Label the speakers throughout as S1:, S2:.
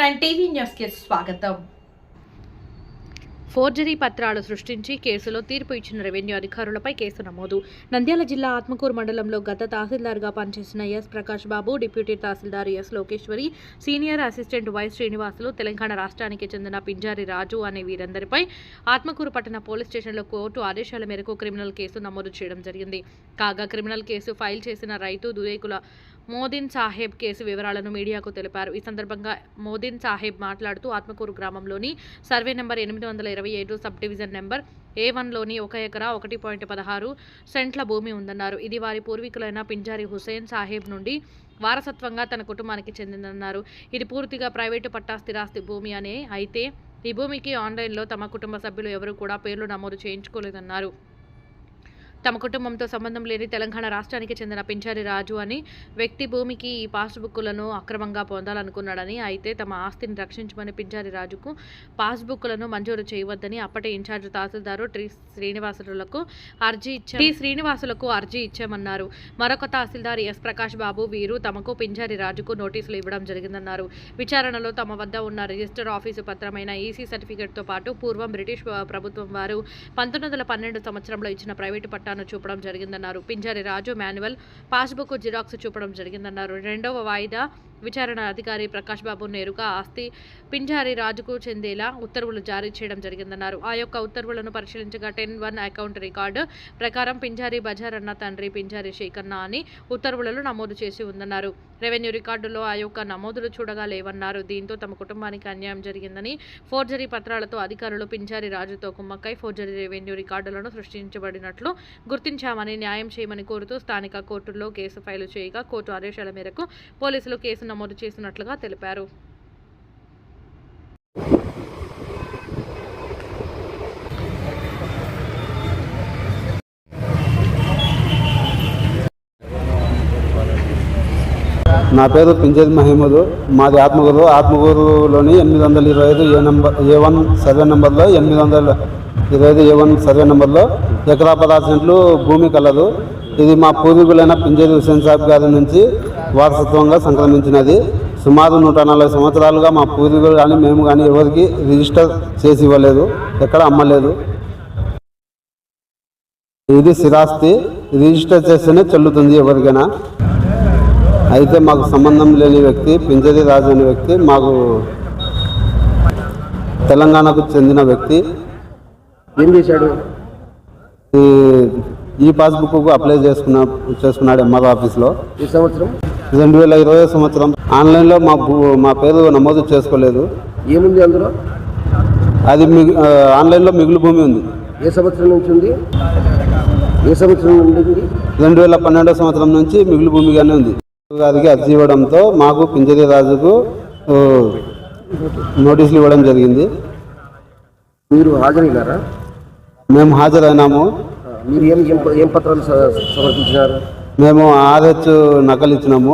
S1: Nine TV స్వాగతం.
S2: Forgery పత్రాలు సృష్టించి కేసులో తీర్పు ఇచ్చిన రెవెన్యూ అధికారులపై కేసు నమోదు. నంద్యాల జిల్లా ఆత్మకూరు మండలంలో గత తహసీల్దార్గా పనిచేసిన S Prakash Babu deputy tahsildar S Lokeshwari senior assistant Y Srinivasulu Telangana రాష్ట్రానికి చెందిన పింజారి రాజు అనే వీరందరిపై ఆత్మకూరు పట్టణ పోలీస్ స్టేషన్లో కోర్టు ఆదేశాల మేరకు క్రిమినల్ కేసు నమోదు చేయడం జరిగింది. కాగా క్రిమినల్ కేసు ఫైల్ చేసిన రైతు దురేకుల మోదిన్ సాహెబ్ కేసు వివరాలను మీడియాకు తెలిపారు. ఈ సందర్భంగా మోదిన్ సాహెబ్ మాట్లాడుతూ ఆత్మకూరు గ్రామంలోని సర్వే నెంబర్ ఎనిమిది వందల ఇరవై ఏడు సబ్ డివిజన్ నెంబర్ ఏ వన్లోని ఒక ఎకరా ఒకటి పాయింట్ పదహారు సెంట్ల భూమి ఉందన్నారు. ఇది వారి పూర్వీకులైన పింజారి హుసేన్ సాహెబ్ నుండి వారసత్వంగా తన కుటుంబానికి చెందిందన్నారు. ఇది పూర్తిగా ప్రైవేటు పట్టా స్థిరాస్తి భూమి అనే అయితే ఈ భూమికి ఆన్లైన్లో తమ కుటుంబ సభ్యులు ఎవరూ కూడా పేర్లు నమోదు చేయించుకోలేదన్నారు. తమ కుటుంబంతో సంబంధం లేని తెలంగాణ రాష్ట్రానికి చెందిన పించారి రాజు అని వ్యక్తి భూమికి ఈ పాస్బుక్లను అక్రమంగా పొందాలనుకున్నాడని అయితే తమ ఆస్తిని రక్షించమని పించారి రాజుకు పాస్బుక్లను మంజూరు చేయవద్దని అప్పటి ఇన్ఛార్జ్ తహసీల్దారు టి శ్రీనివాసులకు అర్జీ ఇచ్చా టి శ్రీనివాసులకు అర్జీ ఇచ్చామన్నారు. మరొక తహసీల్దార్ ఎస్ ప్రకాష్ బాబు వీరు తమకు పింజారి రాజుకు నోటీసులు ఇవ్వడం జరిగిందన్నారు. విచారణలో తమ వద్ద ఉన్న రిజిస్టర్ ఆఫీసు పత్రమైన ఈసీ సర్టిఫికెట్తో పాటు పూర్వం బ్రిటిష్ ప్రభుత్వం వారు పంతొమ్మిది వందల పన్నెండు సంవత్సరంలో ఇచ్చిన ప్రైవేటు వాయిదాను చూపడం జరిగిందన్నారు. Pinjari Raju manual passbook xerox చూపడం జరిగిందన్నారు. రెండవ వాయిదా విచారణ అధికారి ప్రకాష్ బాబు నేరుగా ఆస్తి పింజారి రాజుకు చెందేలా ఉత్తర్వులు జారీ చేయడం జరిగిందన్నారు. ఆ యొక్క ఉత్తర్వులను పరిశీలించగా టెన్ వన్ అకౌంట్ రికార్డు ప్రకారం పింజారి బజార్ అన్న తండ్రి పింజారి శేఖర్న అని ఉత్తర్వులలో నమోదు చేసి ఉందన్నారు. రెవెన్యూ రికార్డులో ఆ యొక్క నమోదులు చూడగా లేవన్నారు. దీంతో తమ కుటుంబానికి అన్యాయం జరిగిందని ఫోర్జరీ పత్రాలతో అధికారులు పింజారి రాజుతో కుమ్మక్కై ఫోర్జరీ రెవెన్యూ రికార్డులను సృష్టించబడినట్లు గుర్తించామని న్యాయం చేయమని కోరుతూ స్థానిక కోర్టులో కేసు ఫైలు చేయగా కోర్టు ఆదేశాల మేరకు పోలీసులు కేసు నమోదు చేసినట్లుగా తెలిపారు.
S3: నా పేరు పింజేది మహమూద్. మాది ఆత్మగూరు. ఆత్మగూరులోని ఎనిమిది వందల ఇరవై ఐదు A number A one survey నెంబర్లో ఎనిమిది వందల ఇరవై ఐదు ఏ వన్ సర్వే నెంబర్లో ఎకరా పదహారు భూమి కలదు. ఇది మా పూర్వీకులైన పింజేది హుసేన్ సాబ్ గారి నుంచి వారసత్వంగా సంక్రమించినది. సుమారు నూట నలభై సంవత్సరాలుగా మా పూర్వీకులు కానీ మేము కానీ ఎవరికి రిజిస్టర్ చేసి ఇవ్వలేదు. ఎక్కడ అమ్మలేదు. ఇది స్థిరాస్తి. రిజిస్టర్ చేస్తేనే చెల్లుతుంది ఎవరికైనా. అయితే మాకు సంబంధం లేని వ్యక్తి పింజరి రాజు అనే వ్యక్తి మాకు తెలంగాణకు చెందిన వ్యక్తి.
S4: ఏం చేశాడు?
S3: ఈ పాస్బుక్ అప్లై చేసుకున్న చేసుకున్నాడు ఎంఆర్ ఆఫీస్లో
S4: ఈ సంవత్సరం?
S3: రెండు వేల ఇరవై సంవత్సరం ఆన్లైన్లో మా మా పేరు నమోదు చేసుకోలేదు.
S4: ఏముంది అందులో?
S3: అది మిగు ఆన్లైన్లో మిగులు భూమి ఉంది.
S4: ఏ సంవత్సరం నుంచి ఉంది? ఏ సంవత్సరం నుండి
S3: రెండు వేల పన్నెండో సంవత్సరం నుంచి మిగులు భూమిగానే ఉంది. గారికి అర్జీ ఇవ్వడంతో మాకు పింజరి రాజుకు నోటీసులు ఇవ్వడం జరిగింది.
S4: మీరు హాజరైనారా
S3: మేము హాజరైనాము.
S4: మీరు ఏం ఏం ఏం పత్రాలు స- సమర్పించినారు?
S3: మేము ఆర్హెచ్ నకలు ఇచ్చినాము.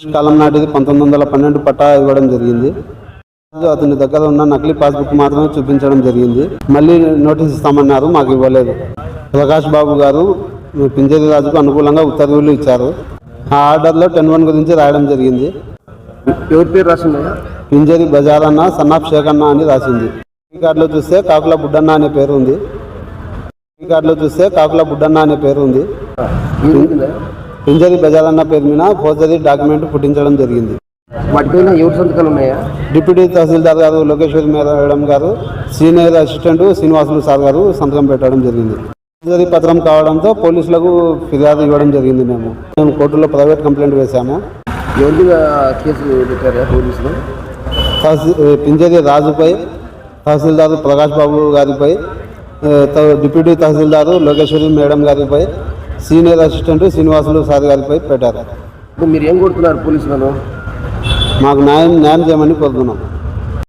S3: కాలం నాటిది పంతొమ్మిది వందల పన్నెండు పట్టా ఇవ్వడం జరిగింది. అతని దగ్గర ఉన్న నకిలీ పాస్బుక్ మాత్రమే చూపించడం జరిగింది. మళ్ళీ నోటీస్ ఇస్తామన్నారు మాకు ఇవ్వలేదు. ప్రకాష్ బాబు గారు పింజరి రాజుకు అనుకూలంగా ఉత్తర్వులు ఇచ్చారు. ఆ ఆర్డర్లో టెన్ వన్ గురించి రాయడం జరిగింది.
S4: ఎవరి పేరు రాసిందా
S3: పింజరి బజార్ అన్న సన్నాఫ్ షేక్ అన్న అని రాసింది. కార్డులో చూస్తే కాకుల బుడ్డన్న అనే పేరు ఉంది. కార్డులో చూస్తే కాకుల బుడ్డన్న అనే పేరు ఉంది. పింజరి బజార్ అన్న పేరు మీద ఫోర్జరీ డాక్యుమెంట్ పుట్టించడం జరిగింది.
S4: వాటిపైన ఎవరి సంతకాలు ఉన్నాయా?
S3: డిప్యూటీ తహసీల్దార్ గారు లోకేశ్వరి మేడం గారు సీనియర్ అసిస్టెంట్ శ్రీనివాసులు సార్ గారు సంతకం పెట్టడం జరిగింది. ఫోర్జరీ పత్రం కావడంతో పోలీసులకు ఫిర్యాదు ఇవ్వడం జరిగింది మేము. మేము కోర్టులో ప్రైవేట్ కంప్లైంట్ వేశాము.
S4: ఎవరి మీద కేసు పెట్టారా పోలీసులు?
S3: తహసీ పింజరి రాజుపై తహసీల్దారు ప్రకాష్ బాబు గారిపై డిప్యూటీ తహసీల్దారు లోకేశ్వరి మేడం గారిపై సీనియర్ అసిస్టెంట్ శ్రీనివాసులు సార్ గారిపై పెట్టారు.
S4: ఇప్పుడు మీరు ఏం కొడుతున్నారు పోలీసులను?
S3: మాకు న్యాయం న్యాయం చేయమని కోరుతున్నాం.